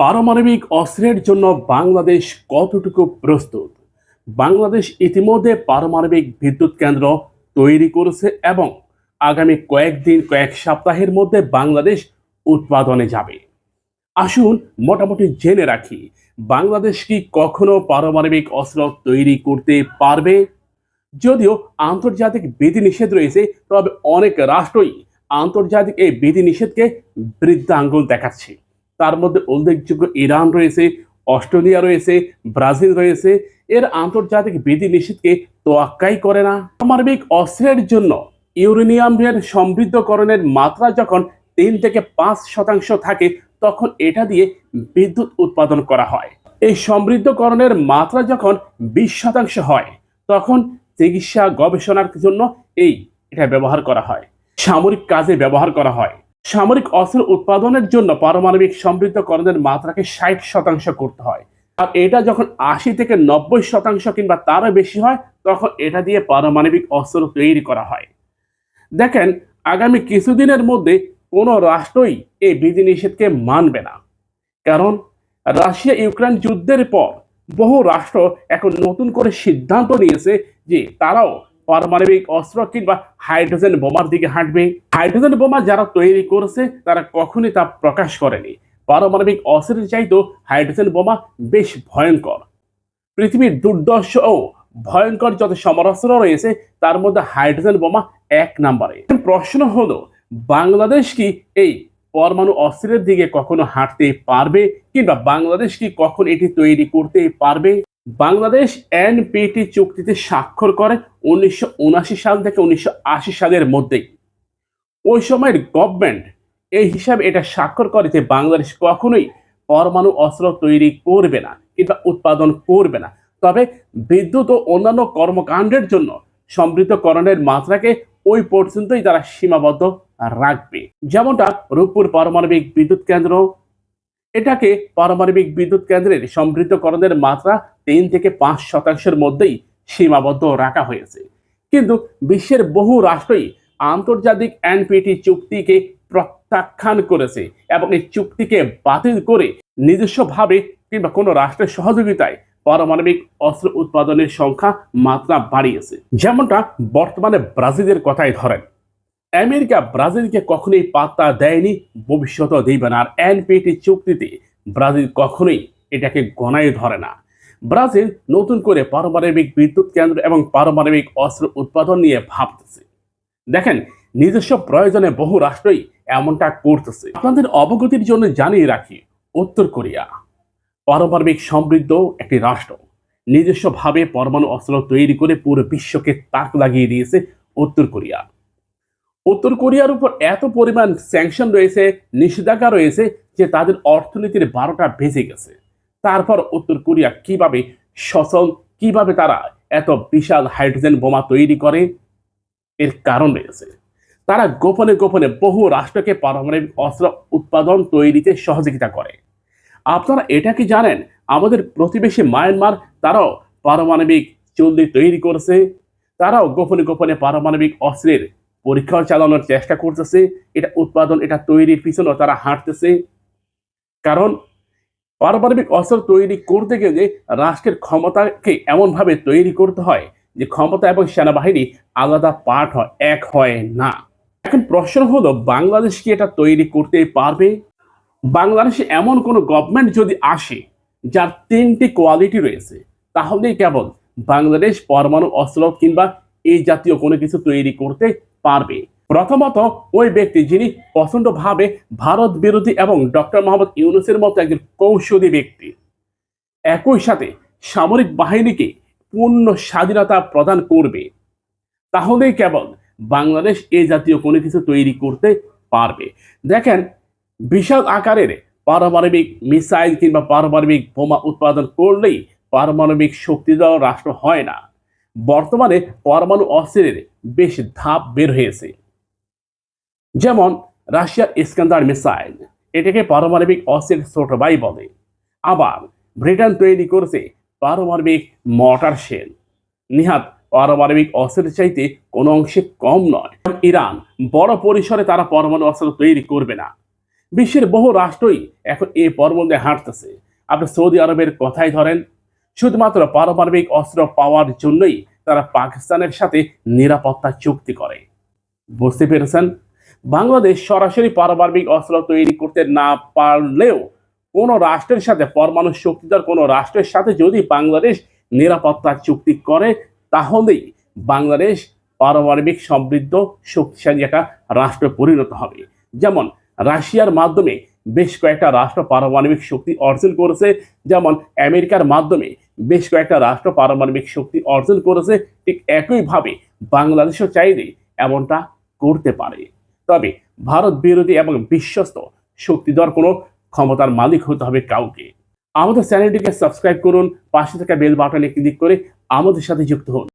পারমাণবিক অস্ত্রের জন্য বাংলাদেশ কতটুকু প্রস্তুত? বাংলাদেশ ইতিমধ্যে পারমাণবিক বিদ্যুৎ কেন্দ্র তৈরি করেছে এবং আগামী কয়েকদিন, কয়েক সপ্তাহের মধ্যে বাংলাদেশ উৎপাদনে যাবে। আসুন মোটামুটি জেনে রাখি, বাংলাদেশ কি কখনো পারমাণবিক অস্ত্র তৈরি করতে পারবে? যদিও আন্তর্জাতিক বিধিনিষেধ রয়েছে, তবে অনেক রাষ্ট্রই আন্তর্জাতিক এই বিধিনিষেধকে বৃদ্ধাঙ্গুল দেখাচ্ছে। তার মধ্যে উল্লেখযোগ্য ইরান রয়েছে, অস্ট্রেলিয়া রয়েছে, ব্রাজিল রয়েছে। এর আন্তর্জাতিক বিধি বিধিনিষেধকে তোয়াক্কাই করে না। পারমাণবিক অস্ত্রের জন্য ইউরেনিয়ামের সমৃদ্ধকরণের মাত্রা যখন তিন থেকে পাঁচ শতাংশ থাকে, তখন এটা দিয়ে বিদ্যুৎ উৎপাদন করা হয়। এই সমৃদ্ধকরণের মাত্রা যখন বিশ শতাংশ হয়, তখন চিকিৎসা গবেষণার জন্য এই এটা ব্যবহার করা হয়। সামরিক কাজে ব্যবহার করা হয়। সামরিক অস্ত্র উৎপাদনের জন্য পারমাণবিক সমৃদ্ধকরণের মাত্রাকে ষাট শতাংশ করতে হয়। আর এটা যখন আশি থেকে নব্বই শতাংশ কিংবা তারও বেশি হয়, তখন এটা দিয়ে পারমাণবিক অস্ত্র তৈরি করা হয়। দেখেন, আগামী কিছুদিনের মধ্যে কোনো রাষ্ট্রই এই বিধিনিষেধকে মানবে না। কারণ, রাশিয়া ইউক্রেন যুদ্ধের পর বহু রাষ্ট্র এখন নতুন করে সিদ্ধান্ত নিয়েছে যে তারাও পারমাণবিক অস্ত্র কিংবা হাইড্রোজেন বোমার দিকে হাঁটবে। হাইড্রোজেন বোমা যারা তৈরি করেছে, তারা কখনই তা প্রকাশ করেনি। পারমাণবিক অস্ত্রের চাইতো হাইড্রোজেন বোমা বেশ ভয়ঙ্কর। পৃথিবীর দুর্দর্শ ও ভয়ঙ্কর যত সমরাস্ত্র রয়েছে, তার মধ্যে হাইড্রোজেন বোমা এক নম্বরে। প্রশ্ন হলো, বাংলাদেশ কি এই পরমাণু অস্ত্রের দিকে কখনো হাঁটতে পারবে কিংবা বাংলাদেশ কি কখন এটি তৈরি করতে পারবে? বাংলাদেশ এনপিটি চুক্তিতে স্বাক্ষর করে উনিশশো সাল থেকে উনিশশো আশি সালের মধ্যেই। ওই সময়ের গভর্নমেন্ট এই হিসাবে এটা স্বাক্ষর করে যে বাংলাদেশ কখনোই পরমাণু অস্ত্র তৈরি করবে না কিংবা উৎপাদন করবে না। তবে বিদ্যুৎ ও অন্যান্য কর্মকাণ্ডের জন্য সমৃদ্ধকরণের মাত্রাকে ওই পর্যন্তই তারা সীমাবদ্ধ রাখবে। যেমনটা রূপপুর পারমাণবিক বিদ্যুৎ কেন্দ্র এটাকে পারমাণবিক বিদ্যুৎ কেন্দ্রের সমৃদ্ধকরণের মাত্রা তিন থেকে পাঁচ শতাংশের মধ্যেই সীমাবদ্ধ রাখা হয়েছে। কিন্তু বিশ্বের বহু রাষ্ট্রই আন্তর্জাতিক এনপিটি চুক্তিকে প্রত্যাখ্যান করেছে এবং এই চুক্তিকে বাতিল করে নিজস্বভাবে কিংবা কোনো রাষ্ট্রের সহযোগিতায় পারমাণবিক অস্ত্র উৎপাদনের সংখ্যা মাত্রা বাড়িয়েছে। যেমনটা বর্তমানে ব্রাজিলের কথাই ধরেন। আমেরিকা ব্রাজিলকে কখনোই পাত্তা দেয়নি, ভবিষ্যতেও দেবে না। আর এনপিটি চুক্তিতে ব্রাজিল কখনোই এটাকে গণায় ধরে না। ব্রাজিল নতুন করে পারমাণবিক বিদ্যুৎ কেন্দ্র এবং পারমাণবিক অস্ত্র উৎপাদন নিয়ে ভাবতেছে। দেখেন, নিজস্ব প্রয়োজনে বহু রাষ্ট্রই এমনটা করতেছে। আপনাদের অবগতির জন্য জানিয়ে রাখি, উত্তর কোরিয়া। পারমাণবিক সমৃদ্ধ একটি রাষ্ট্র। নিজস্বভাবে পরমাণু অস্ত্র তৈরি করে পুরো বিশ্বকে তাক লাগিয়ে দিয়েছে উত্তর কোরিয়া। উত্তর কোরিয়ার উপর এত পরিমাণ স্যাংশন রয়েছে, নিষেধাজ্ঞা রয়েছে যে তাদের অর্থনীতির বারোটা বেজে গেছে। তারপর উত্তর কোরিয়া কীভাবে সচল, কীভাবে তারা এত বিশাল হাইড্রোজেন বোমা তৈরি করে, এর কারণ রয়েছে। তারা গোপনে গোপনে বহু রাষ্ট্রকে পারমাণবিক অস্ত্র উৎপাদন তৈরিতে সহযোগিতা করে। আপনারা এটা কি জানেন? আমাদের প্রতিবেশী মায়ানমার তারাও পারমাণবিক চুল্লি তৈরি করছে। তারাও গোপনে গোপনে পারমাণবিক অস্ত্রের পরীক্ষা চালানোর চেষ্টা করতেছে, এটা উৎপাদন, এটা তৈরির পিছনেও তারা হাঁটতেছে। কারণ পারমাণবিক অস্ত্র তৈরি করতে গেলে রাষ্ট্রের ক্ষমতাকে এমনভাবে তৈরি করতে হয় যে ক্ষমতা এবং সেনাবাহিনী আলাদা পার্ট হয়, এক হয় না। এখন প্রশ্ন হলো, বাংলাদেশ কি এটা তৈরি করতে পারবে? বাংলাদেশে এমন কোনো গভর্নমেন্ট যদি আসে, যার তিনটি কোয়ালিটি রয়েছে, তাহলেই কেবল বাংলাদেশ পরমাণু অস্ত্র কিংবা এই জাতীয় কোনো কিছু তৈরি করতে পারবে। প্রথমত, ওই ব্যক্তি যিনি প্রচণ্ডভাবে ভারত বিরোধী এবং ডক্টর মোহাম্মদ ইউনুসের মতো একজন কৌশলী ব্যক্তি। একই সাথে সামরিক বাহিনীকে পূর্ণ স্বাধীনতা প্রদান করবে। তাহলেই কেবল বাংলাদেশ এই জাতীয় কোনো কিছু তৈরি করতে পারবে। দেখেন, বিশাল আকারের পারমাণবিক মিসাইল কিংবা পারমাণবিক বোমা উৎপাদন করলেই পারমাণবিক শক্তিধর রাষ্ট্র হয় না। বর্তমানে পরমাণু অস্ত্রের বেশ ধাপ বের হয়েছে। যেমন, রাশিয়ার ইস্কান্দার মিসাইল, এটাকে পারমাণবিক অস্ত্রের ছোট ভাই বলে। আবার, ব্রিটেন তৈরি করেছে পারমাণবিক মর্টার শেল। নিহাত, পারমাণবিক অস্ত্রের চাইতে কোনো অংশে কম নয়। ইরান, বড় পরিসরে তারা পরমাণু অস্ত্র তৈরি করবে না। বিশ্বের বহু রাষ্ট্রই এখন এই পর্বতে হাঁটতেছে। আপনি সৌদি আরবের কথাই ধরেন, শুধুমাত্র পারমাণবিক অস্ত্র পাওয়ার জন্যই তারা পাকিস্তানের সাথে নিরাপত্তা চুক্তি করে। বুঝতে পেরেছেন? বাংলাদেশ সরাসরি পারমাণবিক অস্ত্র তৈরি করতে না পারলেও কোনো রাষ্ট্রের সাথে, পরমাণু শক্তিধর কোনো রাষ্ট্রের সাথে যদি বাংলাদেশ নিরাপত্তা চুক্তি করে, তাহলেই বাংলাদেশ পারমাণবিক সমৃদ্ধ, শক্তিশালী একটা রাষ্ট্রে পরিণত হবে। যেমন রাশিয়ার মাধ্যমে বেশ কয়েকটা রাষ্ট্র পারমাণবিক শক্তি অর্জন করেছে, যেমন আমেরিকার মাধ্যমে বেশ কয়েকটা রাষ্ট্র পারমাণবিক শক্তি অর্জন করেছে, ঠিক একইভাবে বাংলাদেশও চাইলে এমনটা করতে পারে। তবে ভারত বিরোধী এবং বিশ্বস্ত শক্তিধর কোনো ক্ষমতার মালিক হতে হবে কাউকে। আমাদের চ্যানেলটিকে সাবস্ক্রাইব করুন, পাশে থাকা বেল বাটনে ক্লিক করে আমাদের সাথে যুক্ত হন।